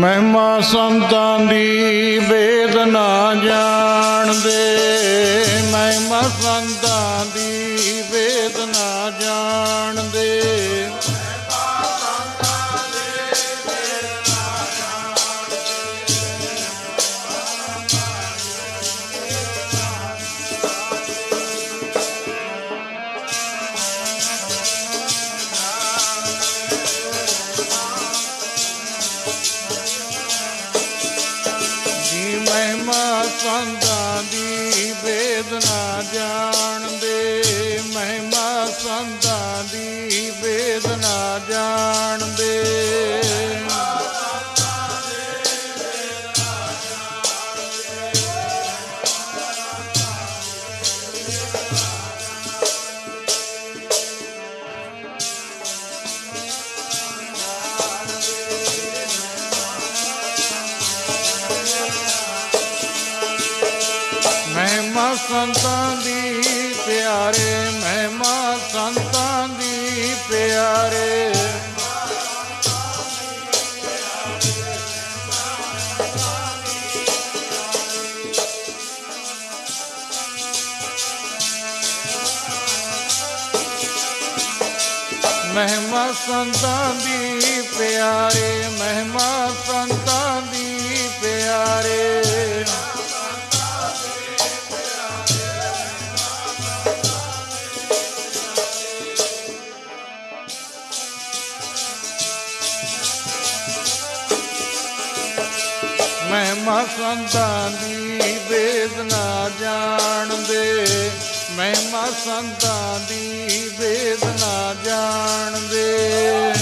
ਮਹਿਮਾ ਸੰਤਾਂ ਦੀ ਵੇਦਨਾ ਜਾਣਦੇ ਮਹਿਮਾ ਸੰਤਾਂ ਦੀ ਸੰਤਾਂ ਦੀ ਪਿਆਰੇ ਮਹਿਮਾ, ਸੰਤਾਂ ਦੀ ਪਿਆਰੇ। ਮਹਿਮਾ, ਸੰਤਾਂ ਦੀ ਪਿਆਰੇ, ਮਹਿਮਾ, ਸੰਤਾਂ ਦੀ ਪਿਆਰੇ। ਸੰਤਾਂ ਦੀ ਵੇਦਨਾ ਜਾਣਦੇ ਮਹਿਮਾ ਸੰਤਾਂ ਦੀ ਵੇਦਨਾ ਜਾਣਦੇ।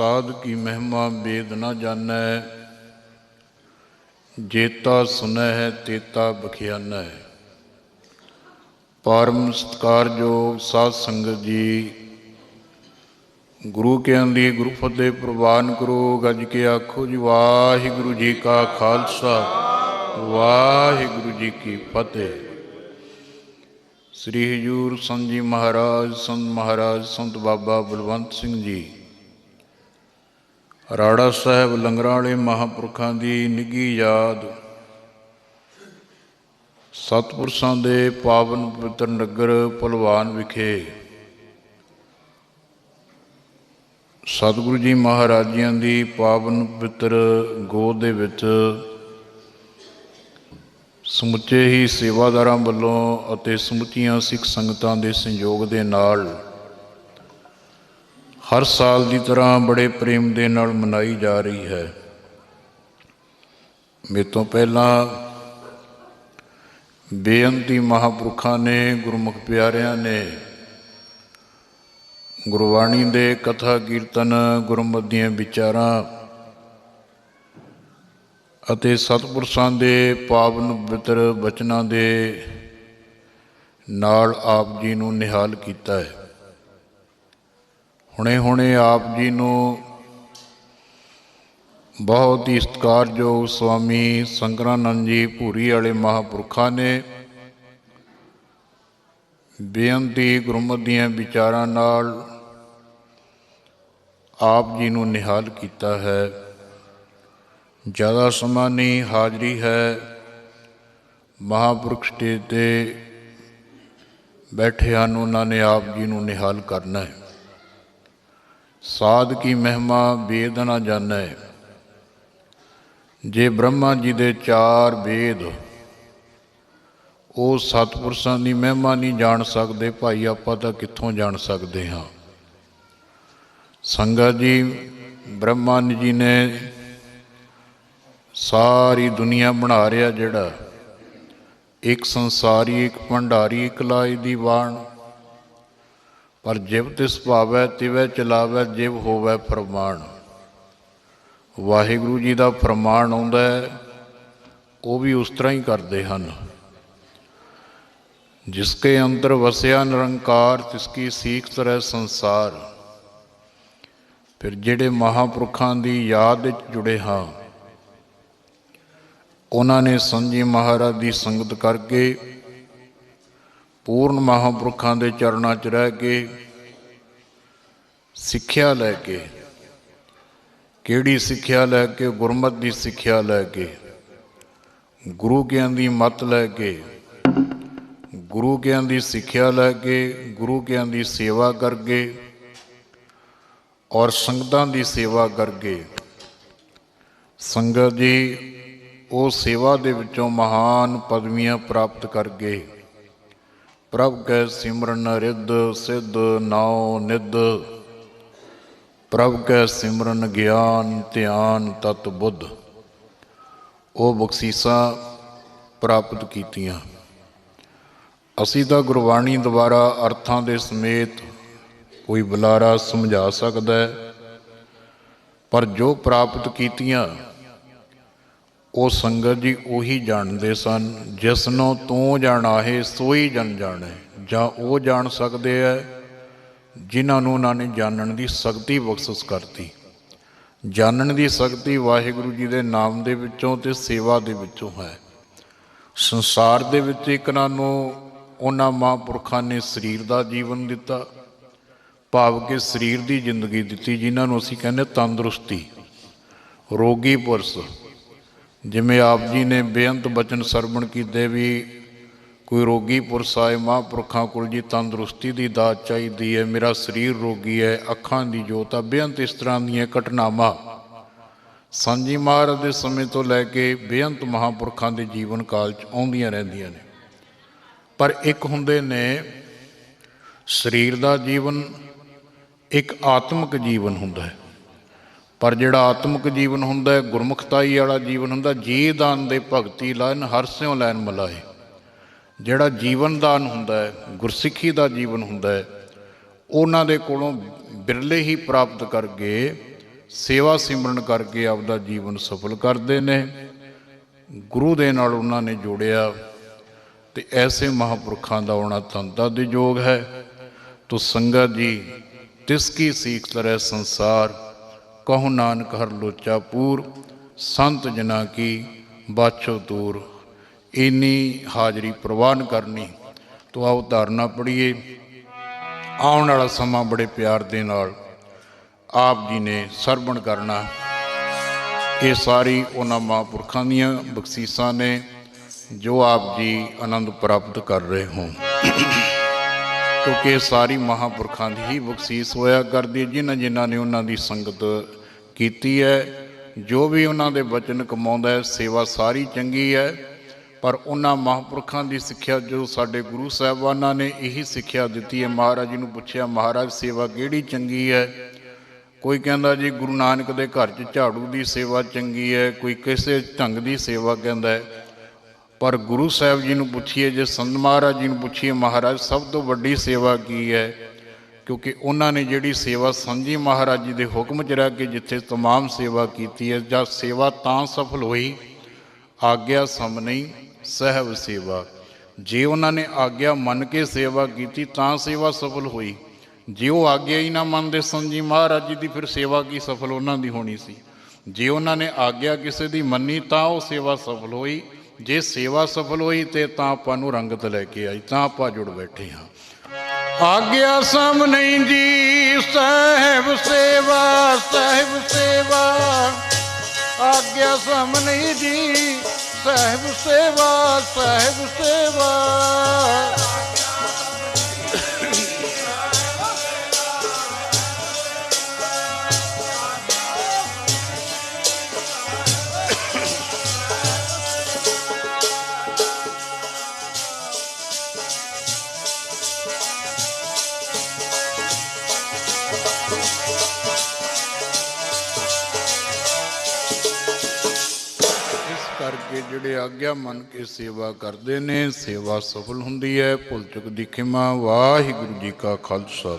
ਸਾਧ ਕੀ ਮਹਿਮਾ ਵੇਦ ਨਾ ਜਾਣੈ, ਜੇਤਾ ਸੁਨੈ ਹੈ ਤੇਤਾ ਬਖਿਆਨੈ। ਪਰਮ ਸਤਿਕਾਰਯੋਗ ਸਾਧ ਸੰਗਤ ਜੀ, ਗੁਰੂ ਕੇ ਅੰਦੀ ਗੁਰੂ ਫਤਿਹ ਪ੍ਰਵਾਨ ਕਰੋ, ਗੱਜ ਕੇ ਆਖੋ ਜੀ, ਵਾਹਿਗੁਰੂ ਜੀ ਕਾ ਖਾਲਸਾ, ਵਾਹਿਗੁਰੂ ਜੀ ਕੀ ਫਤਿਹ। ਸ੍ਰੀ ਹਜੂਰ ਸੰਤ ਜੀ ਮਹਾਰਾਜ, ਸੰਤ ਮਹਾਰਾਜ, ਸੰਤ ਬਾਬਾ ਬਲਵੰਤ ਸਿੰਘ ਜੀ ਰਾੜਾ ਸਾਹਿਬ ਲੰਗਰਾਂ ਵਾਲੇ ਮਹਾਂਪੁਰਖਾਂ ਦੀ ਨਿੱਘੀ ਯਾਦ। ਸਤਪੁਰਸ਼ਾਂ ਦੇ ਪਾਵਨ ਪਵਿੱਤਰ ਨਗਰ ਭਲਵਾਨ ਵਿਖੇ। ਸਤਿਗੁਰੂ ਜੀ ਮਹਾਰਾਜਿਆਂ ਦੀ ਪਾਵਨ ਪਵਿੱਤਰ ਗੋਦ ਦੇ ਵਿੱਚ ਸਮੁੱਚੇ ਹੀ ਸੇਵਾਦਾਰਾਂ ਵੱਲੋਂ ਅਤੇ ਸਮੁੱਚੀਆਂ ਸਿੱਖ ਸੰਗਤਾਂ ਦੇ ਸੰਯੋਗ ਦੇ ਨਾਲ ਹਰ ਸਾਲ ਦੀ ਤਰ੍ਹਾਂ ਬੜੇ ਪ੍ਰੇਮ ਦੇ ਨਾਲ ਮਨਾਈ ਜਾ ਰਹੀ ਹੈ। ਮੇਰੇ ਤੋਂ ਪਹਿਲਾਂ ਬੇਅੰਤੀ ਮਹਾਪੁਰਖਾਂ ਨੇ, ਗੁਰਮੁਖ ਪਿਆਰਿਆਂ ਨੇ ਗੁਰਬਾਣੀ ਦੇ ਕਥਾ ਕੀਰਤਨ, ਗੁਰਮਤਿ ਦੀਆਂ ਵਿਚਾਰਾਂ ਅਤੇ ਸਤਿਪੁਰਸ਼ਾਂ ਦੇ ਪਾਵਨ ਪਵਿੱਤਰ ਬਚਨਾਂ ਦੇ ਨਾਲ ਆਪ ਜੀ ਨੂੰ ਨਿਹਾਲ ਕੀਤਾ ਹੈ। ਹੁਣੇ ਹੁਣੇ ਆਪ ਜੀ ਨੂੰ ਬਹੁਤ ਹੀ ਸਤਿਕਾਰਯੋਗ ਸਵਾਮੀ ਸੰਕਰਾਨੰਦ ਜੀ ਭੂਰੀ ਵਾਲੇ ਮਹਾਪੁਰਖਾਂ ਨੇ ਬੇਅੰਤੀ ਗੁਰਮਤਿ ਦੀਆਂ ਵਿਚਾਰਾਂ ਨਾਲ ਆਪ ਜੀ ਨੂੰ ਨਿਹਾਲ ਕੀਤਾ ਹੈ। ਜ਼ਿਆਦਾ ਸਮਾਂ ਨਹੀਂ ਹਾਜ਼ਰੀ ਹੈ। ਮਹਾਪੁਰਖ ਸਟੇਜ ਤੇ ਬੈਠੇ ਹਨ, ਉਹਨਾਂ ਨੇ ਆਪ ਜੀ ਨੂੰ ਨਿਹਾਲ ਕਰਨਾ ਹੈ। ਸਾਧ ਕੀ ਮਹਿਮਾ ਵੇਦ ਨਾ ਜਾਣੈ। ਜੇ ਬ੍ਰਹਮਾ ਜੀ ਦੇ ਚਾਰ ਵੇਦ, ਉਹ ਸਤਿਪੁਰਸ਼ਾਂ ਦੀ ਮਹਿਮਾ ਨਹੀਂ ਜਾਣ ਸਕਦੇ, ਭਾਈ ਆਪਾਂ ਤਾਂ ਕਿੱਥੋਂ ਜਾਣ ਸਕਦੇ ਹਾਂ? ਸੰਗਤ ਜੀ ਬ੍ਰਹਮਾਨ ਜੀ ਨੇ ਸਾਰੀ ਦੁਨੀਆ ਬਣਾ ਰਿਹਾ ਜਿਹੜਾ। ਇੱਕ ਸੰਸਾਰੀ, ਇੱਕ ਭੰਡਾਰੀ, ਇੱਕ ਲਾਈ ਦੀ ਬਾਣ। ਪਰ ਜਿਵ ਤਿਸ ਭਾਵੈ ਤਿਵੈ ਚਲਾਵੈ, ਜਿਵ ਹੋਵੈ ਪ੍ਰਮਾਣ। ਵਾਹਿਗੁਰੂ ਜੀ ਦਾ ਪ੍ਰਮਾਣ ਆਉਂਦਾ ਉਹ ਵੀ ਉਸ ਤਰ੍ਹਾਂ ਹੀ ਕਰਦੇ ਹਨ। ਜਿਸਕੇ ਅੰਦਰ ਵਸਿਆ ਨਿਰੰਕਾਰ, ਤਿਸ ਕੀ ਸੀਖ ਤਰੈ ਸੰਸਾਰ। ਫਿਰ ਜਿਹੜੇ ਮਹਾਪੁਰਖਾਂ ਦੀ ਯਾਦ ਵਿੱਚ ਜੁੜੇ ਹਾਂ, ਉਹਨਾਂ ਨੇ ਸੰਜੀ ਮਹਾਰਾਜ ਦੀ ਸੰਗਤ ਕਰਕੇ ਪੂਰਨ ਮਹਾਂਪੁਰਖਾਂ ਦੇ ਚਰਨਾਂ 'ਚ ਰਹਿ ਕੇ ਸਿੱਖਿਆ ਲੈ ਕੇ, ਕਿਹੜੀ ਸਿੱਖਿਆ ਲੈ ਕੇ? ਗੁਰਮਤ ਦੀ ਸਿੱਖਿਆ ਲੈ ਕੇ, ਗੁਰੂ ਗਿਆਨ ਦੀ ਮੱਤ ਲੈ ਕੇ, ਗੁਰੂ ਗਿਆਨ ਦੀ ਸਿੱਖਿਆ ਲੈ ਕੇ, ਗੁਰੂ ਗਿਆਨ ਦੀ ਸੇਵਾ ਕਰਕੇ ਔਰ ਸੰਗਤਾਂ ਦੀ ਸੇਵਾ ਕਰਕੇ ਸੰਗਤ ਜੀ, ਉਹ ਸੇਵਾ ਦੇ ਵਿੱਚੋਂ ਮਹਾਨ ਪਦਵੀਆਂ ਪ੍ਰਾਪਤ ਕਰਕੇ ਪ੍ਰਭ ਕੈ ਸਿਮਰਨ ਰਿੱਧ ਸਿੱਧ ਨਾਉ ਨਿੱਧ। ਪ੍ਰਭ ਕੈ ਸਿਮਰਨ ਗਿਆਨ ਧਿਆਨ ਤਤ ਬੁੱਧ। ਉਹ ਬਖਸ਼ੀਸਾਂ ਪ੍ਰਾਪਤ ਕੀਤੀਆਂ। ਅਸੀਂ ਤਾਂ ਗੁਰਬਾਣੀ ਦੁਆਰਾ ਅਰਥਾਂ ਦੇ ਸਮੇਤ ਕੋਈ ਬੁਲਾਰਾ ਸਮਝਾ ਸਕਦਾ ਹੈ, ਪਰ ਜੋ ਪ੍ਰਾਪਤ ਕੀਤੀਆਂ ਉਹ ਸੰਗਤ ਜੀ ਉਹੀ ਜਾਣਦੇ ਸਨ, ਜਿਸ ਨੂੰ ਤੂੰ ਜਾਣਾਹੇ, ਸੋਈ ਜਨ ਜਾਣੇ। ਜਾਂ ਉਹ ਜਾਣ ਸਕਦੇ ਐ, ਜਿਨ੍ਹਾਂ ਨੂੰ ਉਹਨਾਂ ਨੇ ਜਾਣਨ ਦੀ ਸ਼ਕਤੀ ਬਖਸ਼ਿਸ਼ ਕਰਤੀ। ਜਾਣਨ ਦੀ ਸ਼ਕਤੀ ਵਾਹਿਗੁਰੂ ਜੀ ਦੇ ਨਾਮ ਦੇ ਵਿੱਚੋਂ ਤੇ ਸੇਵਾ ਦੇ ਵਿੱਚੋਂ ਹੈ। ਸੰਸਾਰ ਦੇ ਵਿੱਚ ਇੱਕ ਨਾ ਨੂੰ ਉਹਨਾਂ ਮਹਾਂਪੁਰਖਾਂ ਨੇ ਸਰੀਰ ਦਾ ਜੀਵਨ ਦਿੱਤਾ, ਭਾਵ ਕਿ ਸਰੀਰ ਦੀ ਜ਼ਿੰਦਗੀ ਦਿੱਤੀ, ਜਿਨ੍ਹਾਂ ਨੂੰ ਅਸੀਂ ਕਹਿੰਦੇ ਤੰਦਰੁਸਤੀ। ਰੋਗੀ ਪੁਰਸ਼। ਜਿਵੇਂ ਆਪ ਜੀ ਨੇ ਬੇਅੰਤ ਬਚਨ ਸਰਵਣ ਕੀਤੇ ਵੀ ਕੋਈ ਰੋਗੀ ਪੁਰਸ਼ ਆਏ, ਮਹਾਂਪੁਰਖਾਂ ਕੋਲ ਜੀ ਤੰਦਰੁਸਤੀ ਦੀ ਦਾਤ ਚਾਹੀਦੀ ਹੈ, ਮੇਰਾ ਸਰੀਰ ਰੋਗੀ ਹੈ, ਅੱਖਾਂ ਦੀ ਜੋਤ ਆ, ਬੇਅੰਤ ਇਸ ਤਰ੍ਹਾਂ ਦੀਆਂ ਘਟਨਾਵਾਂ। ਸੰਜੀ ਮਹਾਰਾਜ ਦੇ ਸਮੇਂ ਤੋਂ ਲੈ ਕੇ ਬੇਅੰਤ ਮਹਾਂਪੁਰਖਾਂ ਦੇ ਜੀਵਨ ਕਾਲ 'ਚ ਆਉਂਦੀਆਂ ਰਹਿੰਦੀਆਂ ਨੇ। ਪਰ ਇੱਕ ਹੁੰਦੇ ਨੇ ਸਰੀਰ ਦਾ ਜੀਵਨ, ਇੱਕ ਆਤਮਿਕ ਜੀਵਨ ਹੁੰਦਾ ਹੈ। ਪਰ ਜਿਹੜਾ ਆਤਮਿਕ ਜੀਵਨ ਹੁੰਦਾ ਹੈ, ਗੁਰਮੁਖਤਾਈ ਵਾਲਾ ਜੀਵਨ ਹੁੰਦਾ, ਜੀ ਦਾਨ ਦੇ ਭਗਤੀ ਲੈਨ ਹਰਸਿਓ ਲੈਨ ਮਲਾਏ। ਜਿਹੜਾ ਜੀਵਨ ਦਾਨ ਹੁੰਦਾ ਹੈ, ਗੁਰਸਿੱਖੀ ਦਾ ਜੀਵਨ ਹੁੰਦਾ ਹੈ, ਉਹਨਾਂ ਦੇ ਕੋਲੋਂ ਬਿਰਲੇ ਹੀ ਪ੍ਰਾਪਤ ਕਰਕੇ, ਸੇਵਾ ਸਿਮਰਨ ਕਰਕੇ ਆਪਦਾ ਜੀਵਨ ਸਫਲ ਕਰਦੇ ਨੇ। ਗੁਰੂ ਦੇ ਨਾਲ ਉਹਨਾਂ ਨੇ ਜੋੜਿਆ ਤੇ ਐਸੇ ਮਹਾਪੁਰਖਾਂ ਦਾ ਆਉਣਾ ਤੰਤਾ ਦੇ ਯੋਗ ਹੈ। ਤੋ ਸੰਗਤ ਜੀ, ਤਿਸ ਕੀ ਸੀਖ ਤਰੈ ਸੰਸਾਰ ਕਹੋ ਨਾਨਕ ਹਰ ਲੋਚਾ ਪੂਰ, ਸੰਤ ਜਨਾ ਕੀ ਬਾਛੋ ਦੂਰ। ਇਨੀ ਹਾਜ਼ਰੀ ਪ੍ਰਵਾਨ ਕਰਨੀ, ਤੋ ਆਓ ਧਾਰਨਾ ਪੜੀਏ ਆਉਣ ਵਾਲਾ ਸਮਾਂ ਬੜੇ ਪਿਆਰ ਦੇ ਨਾਲ ਆਪ ਜੀ ਨੇ ਸਰਵਣ ਕਰਨਾ। ਇਹ ਸਾਰੀ ਉਹਨਾਂ ਮਹਾਂਪੁਰਖਾਂ ਦੀਆਂ ਬਖਸ਼ੀਸਾਂ ਨੇ ਜੋ ਆਪ ਜੀ ਆਨੰਦ ਪ੍ਰਾਪਤ ਕਰ ਰਹੇ ਹੋ ਕਿਉਂਕਿ ਇਹ ਸਾਰੀ ਮਹਾਂਪੁਰਖਾਂ ਦੀ ਹੀ ਬਖਸ਼ੀਸ ਹੋਇਆ ਕਰਦੀ ਹੈ, ਜਿਨ੍ਹਾਂ ਜਿਨ੍ਹਾਂ ਨੇ ਉਹਨਾਂ ਦੀ ਸੰਗਤ ਕੀਤੀ ਹੈ। ਜੋ ਵੀ ਉਹਨਾਂ ਦੇ ਬਚਨ ਕਮਾਉਂਦਾ ਹੈ ਸੇਵਾ ਸਾਰੀ ਚੰਗੀ ਹੈ। ਪਰ ਉਹਨਾਂ ਮਹਾਂਪੁਰਖਾਂ ਦੀ ਸਿੱਖਿਆ ਜੋ ਸਾਡੇ ਗੁਰੂ ਸਾਹਿਬਾਨਾਂ ਨੇ ਇਹੀ ਸਿੱਖਿਆ ਦਿੱਤੀ ਹੈ। ਮਹਾਰਾਜ ਜੀ ਨੂੰ ਪੁੱਛਿਆ ਮਹਾਰਾਜ ਸੇਵਾ ਕਿਹੜੀ ਚੰਗੀ ਹੈ? ਕੋਈ ਕਹਿੰਦਾ ਜੀ ਗੁਰੂ ਨਾਨਕ ਦੇ ਘਰ 'ਚ ਝਾੜੂ ਦੀ ਸੇਵਾ ਚੰਗੀ ਹੈ ਕੋਈ ਕਿਸੇ ਢੰਗ ਦੀ ਸੇਵਾ ਕਹਿੰਦਾ ਹੈ। ਪਰ ਗੁਰੂ ਸਾਹਿਬ ਜੀ ਨੂੰ ਪੁੱਛੀਏ ਜੇ ਸੰਤ ਮਹਾਰਾਜ ਜੀ ਨੂੰ ਪੁੱਛੀਏ ਮਹਾਰਾਜ ਸਭ ਤੋਂ ਵੱਡੀ ਸੇਵਾ ਕੀ ਹੈ ਕਿਉਂਕਿ ਉਹਨਾਂ ਨੇ ਜਿਹੜੀ ਸੇਵਾ ਸੰਜੀ ਮਹਾਰਾਜ ਜੀ ਦੇ ਹੁਕਮ 'ਚ ਰਹਿ ਕੇ ਜਿੱਥੇ तमाम ਸੇਵਾ ਕੀਤੀ ਹੈ ਜਾਂ ਸੇਵਾ ਤਾਂ ਸਫਲ ਹੋਈ ਆਗਿਆ ਸਮ ਨਹੀਂ ਸਹਿਬ ਸੇਵਾ ਜੇ ਉਹਨਾਂ ਨੇ ਆਗਿਆ ਮੰਨ ਕੇ ਸੇਵਾ ਕੀਤੀ ਤਾਂ ਸੇਵਾ ਸਫਲ ਹੋਈ ਜੇ ਉਹ ਆਗਿਆ ਹੀ ਨਾ ਮੰਨਦੇ ਸੰਜੀ ਮਹਾਰਾਜ ਜੀ ਦੀ ਫਿਰ ਸੇਵਾ ਕੀ ਸਫਲ ਉਹਨਾਂ ਦੀ ਹੋਣੀ ਸੀ ਜੇ ਉਹਨਾਂ ਨੇ ਆਗਿਆ ਕਿਸੇ ਦੀ ਮੰਨੀ ਤਾਂ ਉਹ ਸੇਵਾ ਸਫਲ ਹੋਈ ਜੇ ਸੇਵਾ ਸਫਲ ਹੋਈ ਤੇ ਤਾਂ ਆਪਾਂ ਨੂੰ ਰੰਗਤ ਲੈ ਕੇ ਆਈ, ਤਾਂ ਆਪਾਂ ਜੁੜ ਬੈਠੇ ਹਾਂ। ਆਗਿਆ ਸਮ ਨਹੀਂ ਜੀ, ਸਾਹਿਬ ਸੇਵਾ ਸਾਹਿਬ ਸੇਵਾ। ਆਗਿਆ ਸਮ ਨਹੀਂ ਜੀ, ਸਾਹਿਬ ਸੇਵਾ ਸਾਹਿਬ ਸੇਵਾ। ਜਿਹੜੇ ਆਗਿਆ ਮੰਨ ਕੇ ਸੇਵਾ ਕਰਦੇ ਨੇ, ਸੇਵਾ ਸਫਲ ਹੁੰਦੀ ਹੈ। ਭੁੱਲ ਚੁੱਕ ਦੀ ਖਿਮਾ। ਵਾਹਿਗੁਰੂ ਜੀ ਕਾ ਖਾਲਸਾ।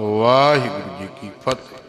ਵਾਹਿਗੁਰੂ ਜੀ ਕੀ ਫਤਿਹ।